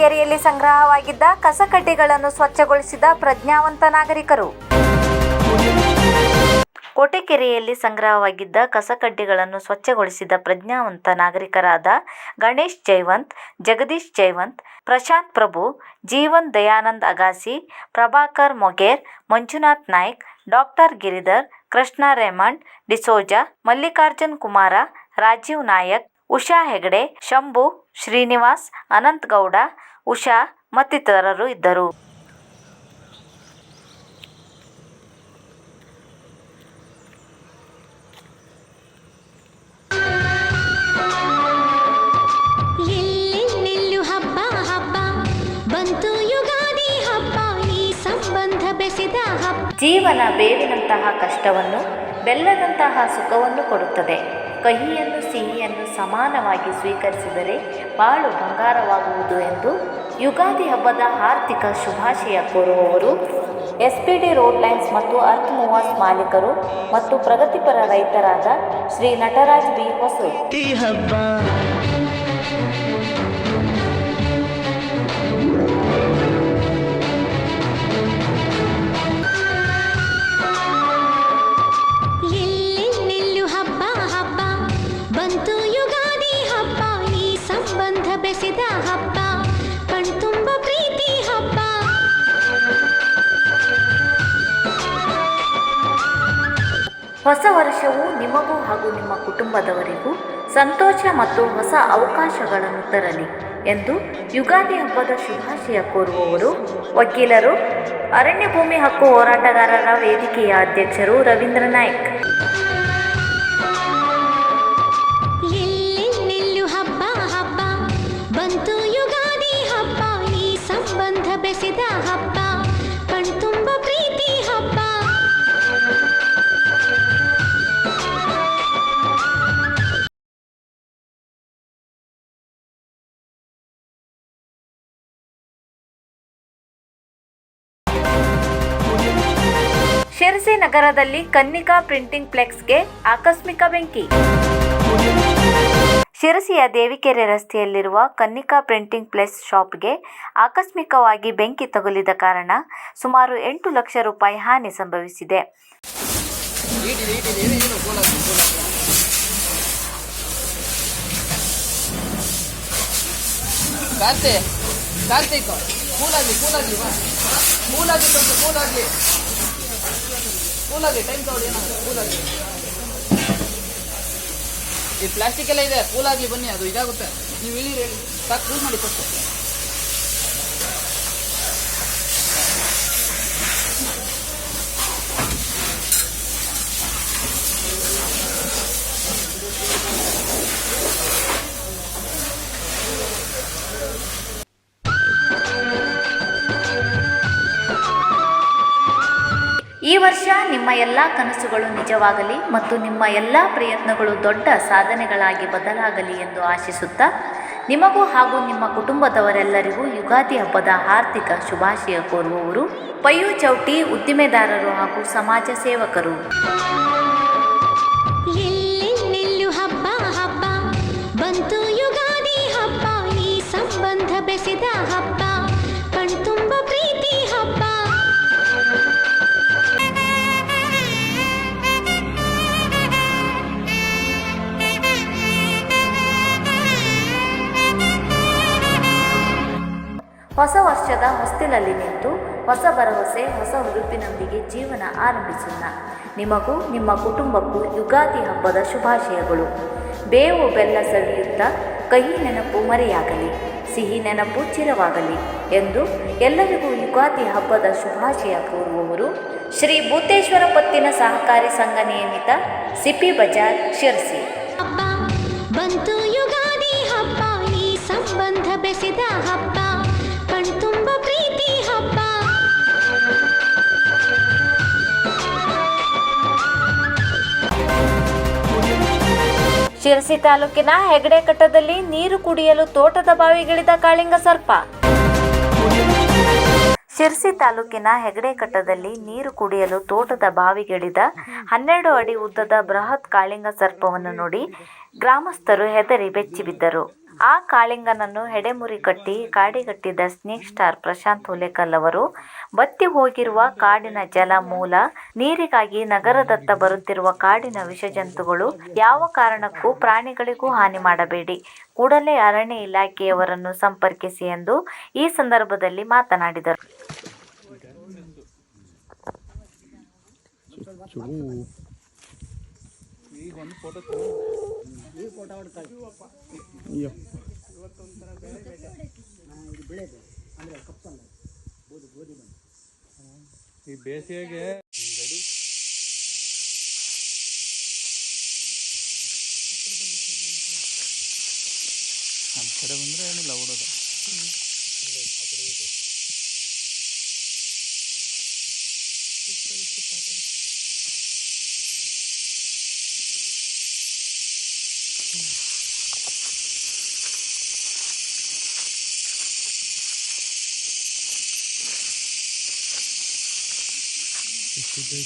ಕೋಟೆಕೆರೆಯಲ್ಲಿ ಸಂಗ್ರಹವಾಗಿದ್ದ ಕಸಕಡ್ಡಿಗಳನ್ನು ಸ್ವಚ್ಛಗೊಳಿಸಿದ ಪ್ರಜ್ಞಾವಂತ ನಾಗರಿಕರು. ಕೋಟೆಕೆರೆಯಲ್ಲಿ ಸಂಗ್ರಹವಾಗಿದ್ದ ಕಸಕಡ್ಡಿಗಳನ್ನು ಸ್ವಚ್ಛಗೊಳಿಸಿದ ಪ್ರಜ್ಞಾವಂತ ನಾಗರಿಕರಾದ ಗಣೇಶ್ ಜೈವಂತ್, ಜಗದೀಶ್ ಜೈವಂತ್, ಪ್ರಶಾಂತ್ ಪ್ರಭು, ಜೀವನ್ ದಯಾನಂದ್ ಅಗಾಸಿ, ಪ್ರಭಾಕರ್ ಮೊಗೇರ್, ಮಂಜುನಾಥ್ ನಾಯ್ಕ್, ಡಾಕ್ಟರ್ ಗಿರಿಧರ್, ಕೃಷ್ಣ ರೇಮಂಡ್, ಡಿಸೋಜಾ, ಮಲ್ಲಿಕಾರ್ಜುನ್ ಕುಮಾರ, ರಾಜೀವ್ ನಾಯಕ್, ಉಷಾ ಹೆಗಡೆ, ಶಂಭು, ಶ್ರೀನಿವಾಸ್, ಅನಂತ್ ಗೌಡ ಉಷಾ ಮತ್ತಿತರರು ಇದ್ದರು. ಜೀವನ ಬೇವಿನಂತಹ ಕಷ್ಟವನ್ನು ಬೆಲ್ಲದಂತಹ ಸುಖವನ್ನು ಕೊಡುತ್ತದೆ. ಕಹಿಯನ್ನು ಸಿಹಿಯನ್ನು ಸಮಾನವಾಗಿ ಸ್ವೀಕರಿಸಿದರೆ ಬಾಳು ಬಂಗಾರವಾಗುವುದು ಎಂದು ಯುಗಾದಿ ಹಬ್ಬದ ಆರ್ಥಿಕ ಶುಭಾಶಯ ಕೋರುವವರು. S P D road lines ಮತ್ತು ಅರ್ಥ್ ಮೂವರ್ಸ್ ಮಾಲೀಕರು ಮತ್ತು ಪ್ರಗತಿಪರ ರೈತರಾದ ಶ್ರೀ ನಟರಾಜ್ ಬಿ ಹೊಸೂರ್. ಹೊಸ ವರ್ಷವು ನಿಮಗೂ ಹಾಗೂ ನಿಮ್ಮ ಕುಟುಂಬದವರಿಗೂ ಸಂತೋಷ ಮತ್ತು ಹೊಸ ಅವಕಾಶಗಳನ್ನು ತರಲಿ ಎಂದು ಯುಗಾದಿ ಹಬ್ಬದ ಶುಭಾಶಯ ಕೋರುವವರು ವಕೀಲರು, ಅರಣ್ಯ ಭೂಮಿ ಹಕ್ಕು ಹೋರಾಟಗಾರರ ವೇದಿಕೆಯ ಅಧ್ಯಕ್ಷರು ರವೀಂದ್ರ ನಾಯ್ಕ್. ಹಬ್ಬ, ಬಂತು ಯುಗಾದಿ ಹಬ್ಬ, ಈ ಸಂಬಂಧ ಬೆಸೆದ ಹಬ್ಬ. ಶಿರಸಿ ನಗರದಲ್ಲಿ ಕನ್ನಿಕಾ ಪ್ರಿಂಟಿಂಗ್ ಫ್ಲೆಕ್ಸ್ಗೆ ಆಕಸ್ಮಿಕ ಬೆಂಕಿ. ಶಿರಸಿಯ ದೇವಿಕೆರೆ ರಸ್ತೆಯಲ್ಲಿರುವ ಕನ್ನಿಕಾ ಪ್ರಿಂಟಿಂಗ್ ಪ್ಲೆಸ್ ಶಾಪ್ಗೆ ಆಕಸ್ಮಿಕವಾಗಿ ಬೆಂಕಿ ತಗುಲಿದ ಕಾರಣ ಸುಮಾರು ಎಂಟು ಲಕ್ಷ ರೂಪಾಯಿ ಹಾನಿ ಸಂಭವಿಸಿದೆ. ಕಾರ್ತೆ ಕಾರ್ತಿಕ್, ಕೂಲಾಗಿ ಕೂಲಾಗಿ ಕೂಲಾಗಿ ಕೂಲಾಗ್ಲಿ ಕೂಲಾಗ್ಲಿ ಟೈಮ್ ತಗೊಳ್ಳಿ ಕೂಲಾಗ್ಲಿ ಈ ಪ್ಲಾಸ್ಟಿಕ್ ಎಲ್ಲ ಇದೆ, ಕೂಲಾಗಿ ಬನ್ನಿ, ಅದು ಇದಾಗುತ್ತೆ. ನೀವು ಹೇಳಿ ಸಾಕು ಕೂಲ್ ಮಾಡಿ ಫಸ್ಟ್ ವರ್ಷ ನಿಮ್ಮ ಎಲ್ಲ ಕನಸುಗಳು ನಿಜವಾಗಲಿ ಮತ್ತು ನಿಮ್ಮ ಎಲ್ಲ ಪ್ರಯತ್ನಗಳು ದೊಡ್ಡ ಸಾಧನೆಗಳಾಗಿ ಬದಲಾಗಲಿ ಎಂದು ಆಶಿಸುತ್ತಾ, ನಿಮಗೂ ಹಾಗೂ ನಿಮ್ಮ ಕುಟುಂಬದವರೆಲ್ಲರಿಗೂ ಯುಗಾದಿ ಹಬ್ಬದ ಆರ್ಥಿಕ ಶುಭಾಶಯ ಕೋರುವವರು ಪಯ್ಯು ಚೌಟಿ ಉದ್ದಿಮೆದಾರರು ಹಾಗೂ ಸಮಾಜ ಸೇವಕರು. ಹೊಸ ವರ್ಷದ ಹೊಸ್ತಿಲಲ್ಲಿ ನಿಂತು ಹೊಸ ಭರವಸೆ, ಹೊಸ ಹುರುಪಿನೊಂದಿಗೆ ಜೀವನ ಆರಂಭಿಸೋಣ. ನಿಮಗೂ ನಿಮ್ಮ ಕುಟುಂಬಕ್ಕೂ ಯುಗಾದಿ ಹಬ್ಬದ ಶುಭಾಶಯಗಳು. ಬೇವು ಬೆಲ್ಲ ಸವಿಯುತ್ತ ಕಹಿ ನೆನಪು ಮರೆಯಾಗಲಿ, ಸಿಹಿ ನೆನಪು ಚಿರವಾಗಲಿ ಎಂದು ಎಲ್ಲರಿಗೂ ಯುಗಾದಿ ಹಬ್ಬದ ಶುಭಾಶಯ ಕೋರುವವರು ಶ್ರೀ ಭೂತೇಶ್ವರ ಪತ್ತಿನ ಸಹಕಾರಿ ಸಂಘ ನಿಯಮಿತ ಸಿಪಿ ಬಜಾರ್ ಶಿರ್ಸಿ. ಶಿರಸಿ ತಾಲೂಕಿನ ಹೆಗಡೆಕಟ್ಟದಲ್ಲಿ ನೀರು ಕುಡಿಯಲು ತೋಟದ ಬಾವಿಗಿಳಿದ ಕಾಳಿಂಗ ಸರ್ಪ. ಶಿರಸಿ ತಾಲೂಕಿನ ಹೆಗಡೆಕಟ್ಟದಲ್ಲಿ ನೀರು ಕುಡಿಯಲು ತೋಟದ ಬಾವಿಗಿಳಿದ ಹನ್ನೆರಡು ಅಡಿ ಉದ್ದದ ಬೃಹತ್ ಕಾಳಿಂಗ ಸರ್ಪವನ್ನು ನೋಡಿ ಗ್ರಾಮಸ್ಥರು ಹೆದರಿ ಬೆಚ್ಚಿಬಿದ್ದರು. ಆ ಕಾಳಿಂಗನನ್ನು ಹೆಡೆಮುರಿ ಕಟ್ಟಿ ಕಾಡಿಗಟ್ಟಿದ ಸ್ನೇಕ್ ಸ್ಟಾರ್ ಪ್ರಶಾಂತ್ ಹುಲೇಕಲ್ ಅವರು ಬತ್ತಿ ಹೋಗಿರುವ ಕಾಡಿನ ಜಲ ಮೂಲ, ನೀರಿಗಾಗಿ ನಗರದತ್ತ ಬರುತ್ತಿರುವ ಕಾಡಿನ ವಿಷಜಂತುಗಳು ಯಾವ ಕಾರಣಕ್ಕೂ ಪ್ರಾಣಿಗಳಿಗೂ ಹಾನಿ ಮಾಡಬೇಡಿ. ಕೂಡಲೇ ಅರಣ್ಯ ಇಲಾಖೆಯವರನ್ನು ಸಂಪರ್ಕಿಸಿ ಎಂದು ಈ ಸಂದರ್ಭದಲ್ಲಿ ಮಾತನಾಡಿದರು. ಈ ಬೇಸಿಗೆಗೆ ನಮ್ಮ ಕಡೆ ಬಂದರೆ ಏನಿಲ್ಲ ಓಡೋದು. Еще дай